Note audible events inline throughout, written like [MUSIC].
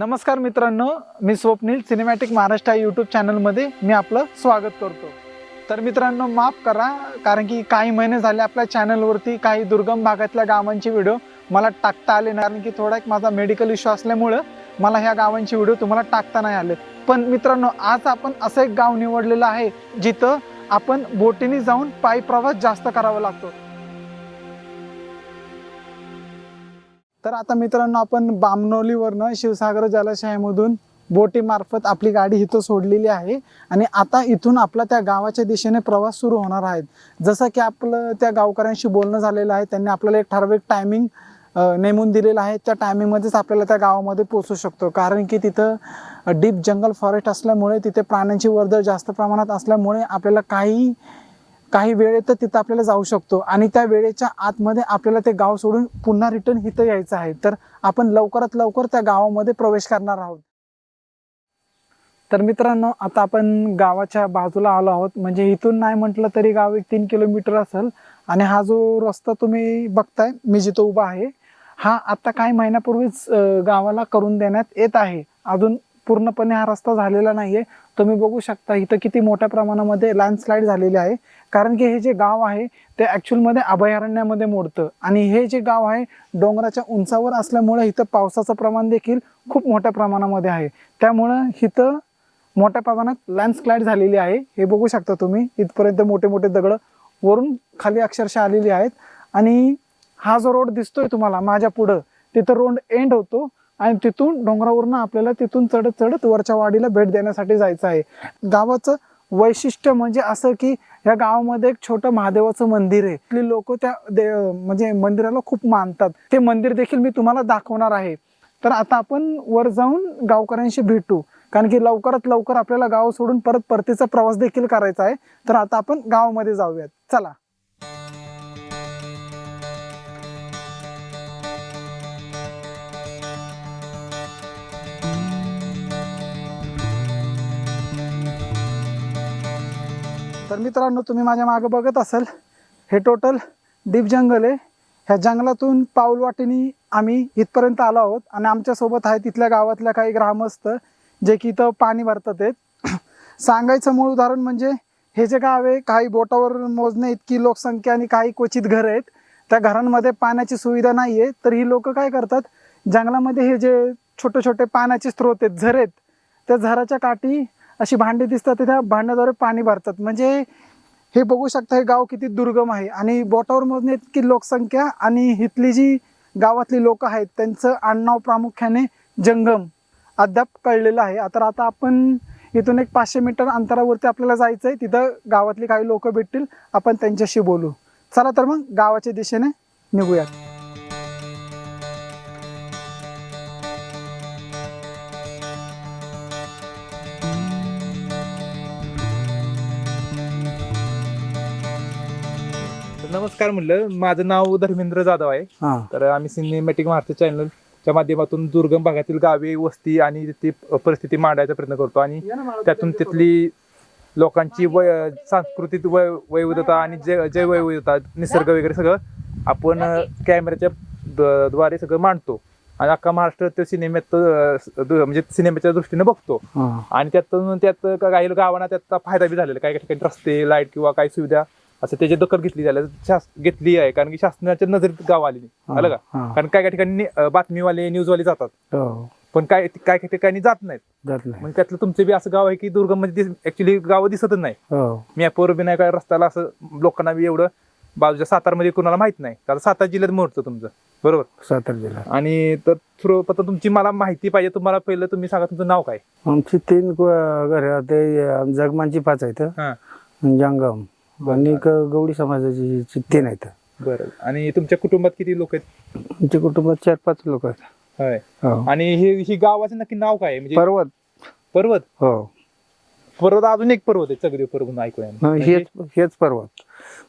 नमस्कार मित्रांनो मी स्वप्नील सिनेमॅटिक महाराष्ट्र या यूट्यूब चॅनलमध्ये मी आपलं स्वागत करतो. तर मित्रांनो माफ करा कारण की काही महिने झाले आपल्या चॅनलवरती काही दुर्गम भागातल्या गावांचे व्हिडिओ मला टाकता आले नाही. कारण की थोडा एक माझा मेडिकल इश्यू असल्यामुळं मला ह्या गावांचे व्हिडिओ तुम्हाला टाकता नाही आले. पण मित्रांनो आज आपण असं एक गाव निवडलेलं आहे जिथं आपण बोटीने जाऊन पायी प्रवास जास्त करावा लागतो. तर आता मित्रांनो आपण बामनोलीवरनं शिवसागर जलाशयामधून बोटीमार्फत आपली गाडी इथं सोडलेली आहे. आणि आता इथून आपला त्या गावाच्या दिशेने प्रवास सुरू होणार आहेत जसं की आपलं त्या गावकऱ्यांशी बोलणं झालेलं आहे त्यांनी आपल्याला एक ठराविक टायमिंग नेमून दिलेलं आहे. त्या टायमिंगमध्येच आपल्याला त्या गावामध्ये पोहोचू शकतो. कारण की तिथं डीप जंगल फॉरेस्ट असल्यामुळे तिथे प्राण्यांची वर्दळ जास्त प्रमाणात असल्यामुळे आपल्याला काही काही वेळेत तिथं आपल्याला जाऊ शकतो. आणि त्या वेळेच्या आतमध्ये आपल्याला ते गाव सोडून पुन्हा रिटर्न इथं यायचं आहे. तर आपण लवकरात लवकर त्या गावामध्ये प्रवेश करणार आहोत. तर मित्रांनो आता आपण गावाच्या बाजूला आलो आहोत. म्हणजे इथून नाही म्हटलं तरी गाव एक तीन किलोमीटर असेल. आणि हा जो रस्ता तुम्ही बघताय मी जिथं उभा आहे हा आता काही महिन्यापूर्वीच गावाला करून देण्यात येत आहे. अजून पूर्णपणे हा रस्ता झालेला नाही आहे तुम्ही बघू शकता इथं किती मोठ्या प्रमाणामध्ये लँडस्लाईड झालेली आहे. कारण की हे जे गाव आहे ते ॲक्च्युअलमध्ये अभयारण्यामध्ये मोडतं. आणि हे जे गाव आहे डोंगराच्या उंचावर असल्यामुळे इथं पावसाचं प्रमाण देखील खूप मोठ्या प्रमाणामध्ये आहे. त्यामुळं इथं मोठ्या प्रमाणात लँडस्लाईड झालेली आहे. हे बघू शकता तुम्ही इथपर्यंत मोठे मोठे दगड वरून खाली अक्षरशः आलेली आहेत. आणि हा जो रोड दिसतोय तुम्हाला माझ्या पुढं तिथं रोड एंड होतो. आणि तिथून डोंगरावरनं आपल्याला तिथून चढत चढत वरच्या वाडीला भेट देण्यासाठी जायचं आहे. गावाचं वैशिष्ट्य म्हणजे असं की या गावामध्ये एक छोटं महादेवाचं मंदिर आहे. तिथली लोक त्या दे म्हणजे मंदिराला खूप मानतात. ते मंदिर देखील मी तुम्हाला दाखवणार आहे. तर आता आपण वर जाऊन गावकऱ्यांशी भेटू. कारण की लवकरात लवकर आपल्याला गाव सोडून परत परतीचा प्रवास देखील करायचा आहे. तर आता आपण गावामध्ये जाऊयात. चला. मित्रांनो तुम्ही माझ्या मागे बघत असाल हे टोटल डीप जंगल आहे. ह्या जंगलातून पाऊलवाटेनी आम्ही इथपर्यंत आलो आहोत आणि आमच्यासोबत आहे तिथल्या गावातल्या काही ग्रामस्थ जे की इथं पाणी भरतात आहेत. [CLEARS THROAT] सांगायचं मूळ उदाहरण म्हणजे हे जे गाव आहे काही बोटावर मोजणे इतकी लोकसंख्या आणि काही क्वचित घरं आहेत. त्या घरांमध्ये पाण्याची सुविधा नाही आहे तर ही लोक काय करतात? जंगलामध्ये हे जे छोटे छोटे पाण्याचे स्रोत आहेत झरे आहेत त्या झराच्या काठी अशी भांडी दिसतात तर त्या भांड्याद्वारे पाणी भरतात. म्हणजे हे बघू शकता हे गाव किती दुर्गम आहे. आणि बोटावर मोजणे इतकी लोकसंख्या आणि इथली जी गावातली लोक आहेत त्यांचं आडनाव प्रामुख्याने जंगम. अद्याप कळलेलं आहे. आता आता आपण इथून एक पाचशे मीटर अंतरावरती आपल्याला जायचं आहे तिथं गावातली काही लोक भेटतील. आपण त्यांच्याशी बोलू. चला तर मग गावाच्या दिशेने निघूयात. नमस्कार म्हणलं. माझं नाव धर्मेंद्र जाधव आहे. हां. तर आम्ही सिनेमॅटिक महाराष्ट्र चॅनलच्या माध्यमातून दुर्गम भागातील गावे वस्ती आणि ती परिस्थिती मांडायचा प्रयत्न करतो. आणि त्यातून तिथली लोकांची वय सांस्कृतिक वय वैविधता आणि जै जैवविविधता निसर्ग वगैरे सगळं आपण कॅमेऱ्याच्या द- द्वारे सगळं मांडतो. आणि अख्खा महाराष्ट्र ते सिनेमात अं, दु- म्हणजे सिनेमाच्या दृष्टीने बघतो. हां. आणि त्यातून त्यात काही गावांना त्याचा फायदा बी झालेला काही ठिकाणी रस्ते लाइट किंवा काही सुविधा असं त्याची दखल घेतली झाली शास घेतली आहे कारण की शासनाच्या नजरेत गाव आली नाही आलं का? हां. कारण काय काय ठिकाणी बातमीवाले न्यूजवाले जातात. हो. पण काय काय काय ठिकाणी जात नाहीत. जातलं मग त्यातलं तुमचं बी असं गाव आहे की दुर्गममध्ये ऍक्च्युली गाव दिसतच नाही. हो. मॅपवर बी नाही काय रस्त्याला असं लोकांना बी एवढं बाजूच्या सातारमध्ये कुणाला माहीत नाही. कारण सातारा जिल्ह्यात मोडतं तुमचं. बरोबर? सातारा जिल्हा आणि तर थ्रू आता तुमची मला माहिती पाहिजे. तुम्हाला पहिलं तुम्ही सांगा तुमचं नाव काय? आमची तीन घर ते जगमानची पाच आहेत. हा. जंगम. आणि एक गवडी समाजाची ची तीन आहेत. बरं. आणि तुमच्या कुटुंबात किती लोक आहेत? आमच्या कुटुंबात चार पाच लोक आहेत. होय. हो. आणि हे ही गावाचं नक्की नाव काय आहे? म्हणजे पर्वत. पर्वत? हो. पर्वत अजून एक पर्वत आहे चगदी पर्वत ऐकूया हं, म्हणजे- हेच हेच पर्वत.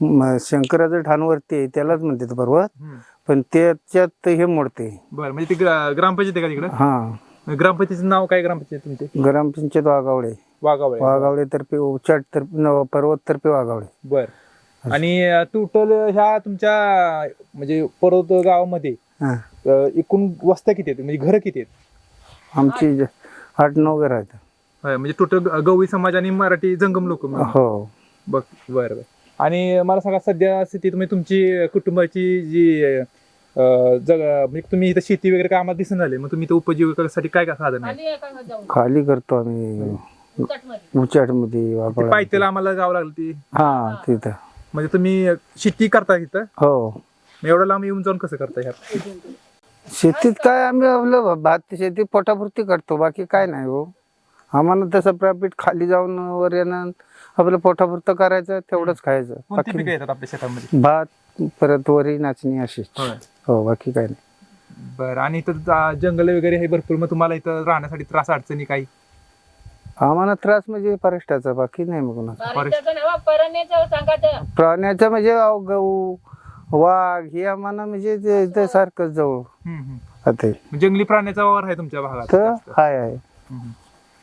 म, शंकराचं ठाणवरती आहे त्यालाच म्हणते पर्वत. हम्म. पण त्याच्यात हे मोडते. बरं म्हणजे ती ग्रा- ग्रामपंचायत आहे का तिकडं? हा. ग्रामपंचायतीचं नाव काय ग्रामपंचायत तुमचे? ग्रामपंचायत वाघावळे. वाघावळे. वाघावळे तर्फे उचाट तर्फे न, पर्वत तर्फे वाघावळे. बर. आणि टोटल ह्या तुमच्या म्हणजे पर्वत गावामध्ये हा. अं, एकूण वस्त्या किती आहेत? म्हणजे घरं किती आहेत? आमची ज- आठ नऊ घर आहेत. होय, म्हणजे टोटल गवळी समाज आणि मराठी जंगम लोक हो. बघ बरं बरं. आणि मला सांगा सध्या स्थितीत म्हणजे तुमची कुटुंबाची जी अं, जग म्हणजे तुम्ही इथं शेती वगैरे कामात दिसून झाले मग तुम्ही इथं उपजीविकेसाठी काय काय साधन आहे खाली करतो आम्ही. उचाटमध्ये ती पायथ्याला आम्हाला जावं लागलं ती. हा तिथं. म्हणजे तुम्ही शेती करता इथं हो. मग एवढं लांब येऊन जाऊन कसं करता ह्यात? शेतीत काय आम्ही आपलं भात शेती पोटापुरती करतो बाकी काय नाही हो. आम्हाला तसं प्रॉफिट खाली जाऊन वर येणं आपलं पोटापुरतं करायचं तेवढंच खायचं. कोणती पिकं बाकी येतात आपल्या शेतामध्ये? भात परत वरी नाचणी होय. हो बाकी काय नाही. बरं आणि इथं जा- जंगल वगैरे हे भरपूर मग तुम्हाला इथं राहण्यासाठी त्रास अडचणी काही? आम्हाला त्रास म्हणजे फॉरेस्टाचा बाकी नाही मग कोणाचा. प्राण्याचं म्हणजे अहो, गहू वाघ हे आम्हाला म्हणजे ते- ते सारखंच जवळ हम्म, हम्म. आता मग जंगली प्राण्याचा वावर आहे तुमच्या भागात तर जास्त. हाय आहे हम्म.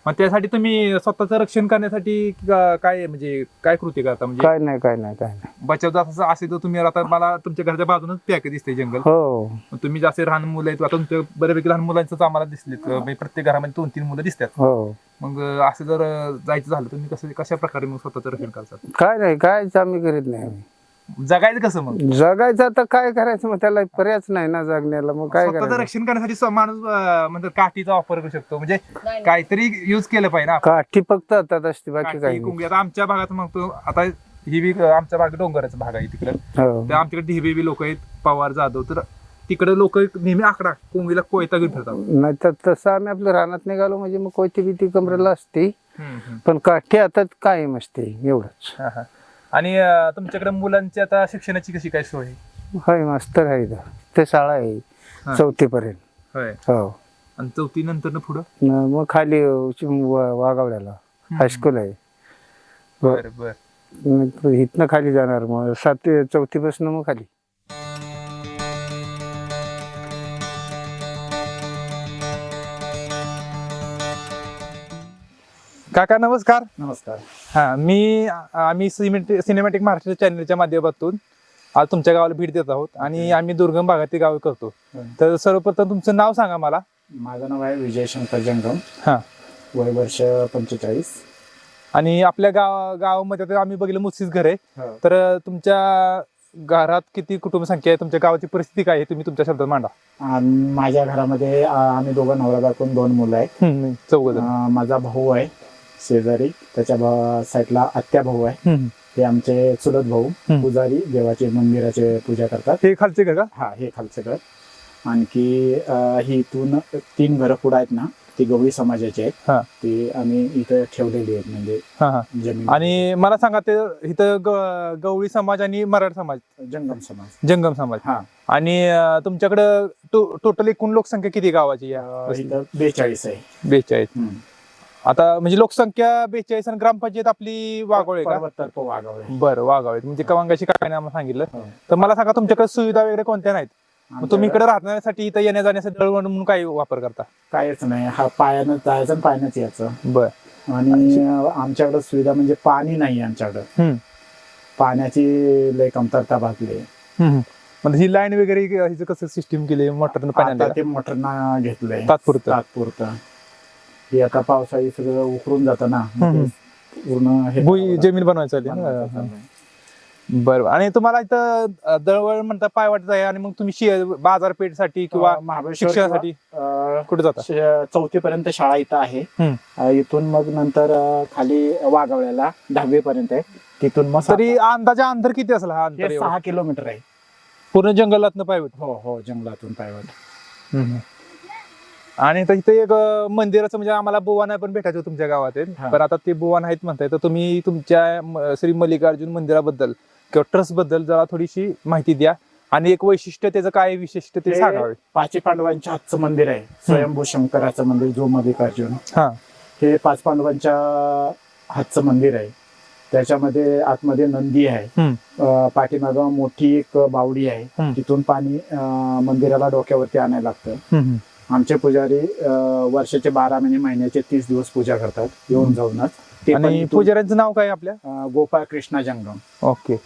मग त्यासाठी तुम्ही स्वतःचं रक्षण करण्यासाठी का- काय म्हणजे काय कृती करता? म्हणजे काय नाही काय नाही काय नाही. बचाव असं असेल तर तुम्ही आता मला तुमच्या घरच्या बाजूनच पॅक दिसते जंगल. हो. मग तुम्ही जास्त लहान मुलं आहेत आता तुमच्या बऱ्यापैकी लहान मुलांचंच आम्हाला दिसलेत. म्हणजे प्रत्येक घरामध्ये दोन तीन मुलं दिसतात. हो. मग असं जर जायचं झालं तर तुम्ही कसं कशा प्रकारे मग स्वतःचं रक्षण करतात काय नाही कायच आम्ही करीत नाही आम्ही. जगायचं कसं मग? जगायचं आता काय करायचं मग? त्याला पर्यायच नाही ना जगण्याला. मग काय स्वतःचं करायचं? रक्षण करण्यासाठी स्व- माणूस अं, म्हणतात काठीचा वापर करू शकतो. म्हणजे काहीतरी युज केलं पाहिजे ना काठी फक्त हातात असते बाकी काठी, काही नाही. कुंगी. आता आमच्या भागात मग तो आता ही बी आमच्या भागात डोंगराचा भाग आहे तिकडे. हो. तर आमच्याकडे ढिबे बी लोक आहेत पवार जाधव. तर तिकडे लोक नेहमी आकडा कोंबीला कोयता घेऊन फिरतात. नाही तर तसं आम्ही आपल्या रानात निघालो म्हणजे मग कोयती बिती कमरेला असते. हम्म, हम्म. पण काठी हातात कायम असते एवढंच. हा, हा. आणि अं, तुमच्याकडे मुलांची आता शिक्षणाची कशी काय सोय? आहे? होय मास्तर आहे इथं. ते शाळा आहे. हा. चौथी पर्यंत होय. हो. आणि चौथी नंतर पुढं? न मग खाली उची- वा- वाघावड्याला. हायस्कूल आहे. बर बर. मग इथनं खाली जाणार. मग सातवी चौथी पासून मग खाली. काका नमस्कार. नमस्कार. हा मी आम्ही सिनेमॅटिक महाराष्ट्र चॅनलच्या माध्यमातून आज तुमच्या गावाला भेट देत आहोत आणि आम्ही दुर्गम भागातील गाव करतो. हं. तर सर्वप्रथम तुमचं नाव सांगा मला. माझं नाव आहे विजय शंकर जंगम. हा. वय वर्ष पंचेचाळीस. आणि आपल्या गाव गावामध्ये आता आम्ही बघितलं मुसीच घर आहे. तर तुमच्या घरात किती कुटुंब संख्या आहे? तुमच्या गावाची परिस्थिती काय आहे? तुम्ही तुमच्या शब्दात मांडा. माझ्या घरामध्ये आम्ही दोघं नवरा बायकोन दोन मुलं आहेत. चौघ माझा भाऊ आहे. शेजारी त्याच्या साईडला आत्या भाऊ आहे. हे आमचे चुलत भाऊ. पुजारी देवाचे मंदिराचे पूजा करतात. हे खालचे घर का हा हे खालचं घर. आणखी ही इथून तीन घरं पुढे आहेत ना ती गवळी समाजाची हा. आहेत ती आम्ही इथं ठेवलेली आहेत म्हणजे हा हा. जमीन. आणि मला सांगा ते इथं गवळी समाज आणि मराठा समाज. जंगम समाज. जंगम समाज. हा. आणि तुमच्याकडं टोटल एकूण लोकसंख्या किती गावाची बेचाळीस आहे. बेचाळीस. आता म्हणजे लोकसंख्या बेचाळीस आणि ग्रामपंचायत आपली वाघोळे का? वाघावळे बरं वाघावे म्हणजे कवांगाशी काकाने आम्हाला सांगितलं. हो. तर मला सांगा तुमच्याकडे सुविधा वगैरे कोणत्या नाहीत? मग तुम्ही इकडे राहण्यासाठी इथं येण्या जाण्यासाठी दळवण म्हणून काय वापर करता? काहीच नाही. हा पायानं जायचं आणि पायानंच यायचं. बर. आणि आमच्याकडे सुविधा म्हणजे पाणी नाही आमच्याकडं. पाण्याची लय कमतरता भागली म्हणजे ही लाईन वगैरे हिचं कसं सिस्टीम केली मोटरनं आता पाण्याला ते मोटरना घेतलंय. तात्पुरतं. तात्पुरतं. हे आता पावसाळी सगळं उकरून जातं ना हम्म. ते पूर्ण हे भुई जमीन बनवायची आली बनवायचं ना चाललंय. बरं आणि तुम्हाला इथं अं, दळवळ म्हणता पायवाट आहे आणि मग तुम्ही शे- बाजारपेठसाठी किंवा अं, महाबळेश्वर शिक्षणासाठी किंवा, कुठे जाता? चौथी पर्यंत शाळा इथं आहे. हम्म. अं, इथून मग नंतर अं, खाली वाघावळ्याला दहावी पर्यंत आहे. तिथून मग तरी अंदाजा अंतर किती असेल हा अंतर हे एवढं? सहा किलोमीटर आहे. पूर्ण जंगलातनं पायवाट? हो हो जंगलातून पायवाट. आणि तर इथे एक मंदिराचं म्हणजे आम्हाला बुवाना पण भेटायचं तुमच्या गावात. पण आता ते बुवान आहेत म्हणताय. तर तुम्ही तुमच्या श्री मल्लिकार्जुन मंदिराबद्दल किंवा ट्रस्टबद्दल जरा थोडीशी माहिती द्या. आणि एक वैशिष्ट्य त्याचं काय विशिष्ट ते सांगावे? पाची पांडवांच्या हातचं मंदिर आहे. स्वयंभू शंकराचं मंदिर जो मल्लिकार्जुन. हा. हे पाच पांडवांच्या हातचं मंदिर आहे. त्याच्यामध्ये आतमध्ये नंदी आहे. पाठीमागं मोठी एक बावडी आहे. तिथून पाणी मंदिराला डोक्यावरती आणायला लागतं. आमचे पुजारी अं, वर्षाचे बारा महिने महिन्याचे तीस दिवस पूजा करतात येऊन जाऊनच. ते पण आणि इथून, पुजाऱ्यांचं नाव काय आपल्या? अं, गोपाळ कृष्णा जंगम. ओके.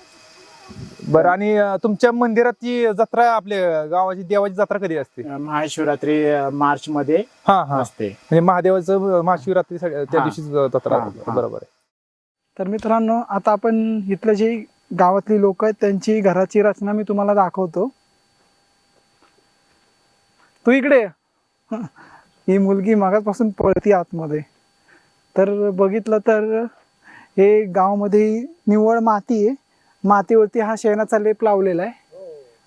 बरं आणि अं, तुमच्या मंदिराची जत्रा आपल्या गावाची देवाची जत्रा कधी असते? अं, महाशिवरात्री मार्च मध्ये हा हा. असते. म्हणजे महादेवाचं महाशिवरात्री सगळ्या- त्या हा. दिवशी जत्रा हा, हा. बरोबर आहे. तर मित्रांनो आता आपण इथलं जे गावातली लोक आहेत त्यांची घराची रचना मी तुम्हाला दाखवतो. तू इकडे ये. [LAUGHS] ही मुलगी मागासपासून पळती आतमध्ये. तर बघितलं तर हे गावामध्ये निव्वळ माती आहे. मातीवरती हा शेणाचा लेप लावलेला आहे.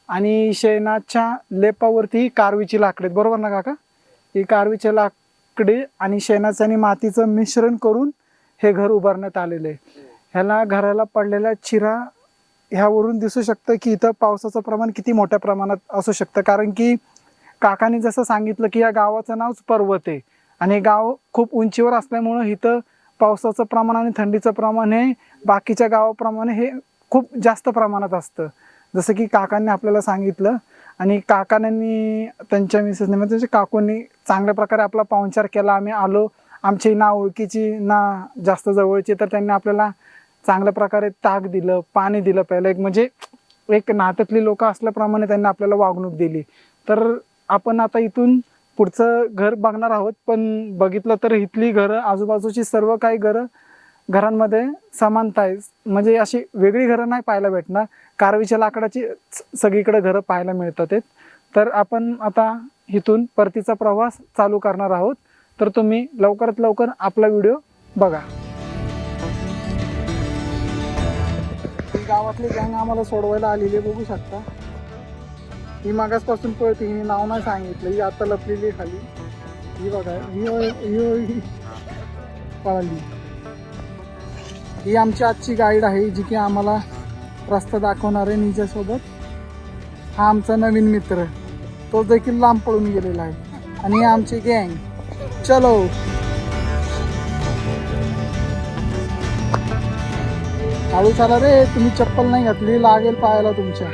आणि शेणाच्या लेपावरती ही कारवीची लाकडे आहेत. बरोबर ना काका? ही कारवीचे लाकडे आणि शेणाचं आणि मातीचं मिश्रण करून हे घर उभारण्यात आलेलं आहे. ह्याला घराला पडलेला चिरा ह्यावरून दिसू शकतं की इथं पावसाचं प्रमाण किती मोठ्या प्रमाणात असू शकतं. कारण की काकाने जसं सांगितलं की या गावाचं नावच पर्वत आहे. आणि गाव खूप उंचीवर असल्यामुळं इथं पावसाचं प्रमाण आणि थंडीचं प्रमाण हे बाकीच्या गावाप्रमाणे हे खूप जास्त प्रमाणात असतं. जसं की काकांनी आपल्याला सांगितलं आणि काकांनी त्यांच्या मिसेसने म्हणजे त्यांच्या काकूंनी चांगल्या प्रकारे आपला पाहुणचार केला. आम्ही आलो. आमची ना ओळखीची ना जास्त जवळची तर त्यांनी आपल्याला चांगल्या प्रकारे ताक दिलं पाणी दिलं पहिलं. एक म्हणजे एक नात्यातली लोक असल्याप्रमाणे त्यांनी आपल्याला वागणूक दिली. तर आपण आता इथून पुढचं घर बघणार आहोत पण बघितलं तर इथली घरं आजूबाजूची सर्व काही घरं घरांमध्ये समानता आहे. म्हणजे अशी वेगळी घरं नाही पाहायला भेटणार. कारवीच्या लाकडाची सगळीकडे घरं पाहायला मिळतात आहेत. तर आपण आता इथून परतीचा प्रवास चालू करणार आहोत. तर तुम्ही लवकरात लवकर आपला व्हिडिओ बघा. गावातली गँग आम्हाला सोडवायला आलेली बघू शकता. ही मागासपासून पळते हिने नाव नाही सांगितलं ही आता लपलेली खाली. ही बघा ही ही ही पळाली. ही आमची आजची गाईड आहे जी की आम्हाला रस्ता दाखवणार आहे निजासोबत. हा आमचा नवीन मित्र तो देखील लांब पळून गेलेला आहे. आणि आमची गँग चलो. हळू चाला रे तुम्ही चप्पल नाही घातली लागेल पायाला तुमच्या.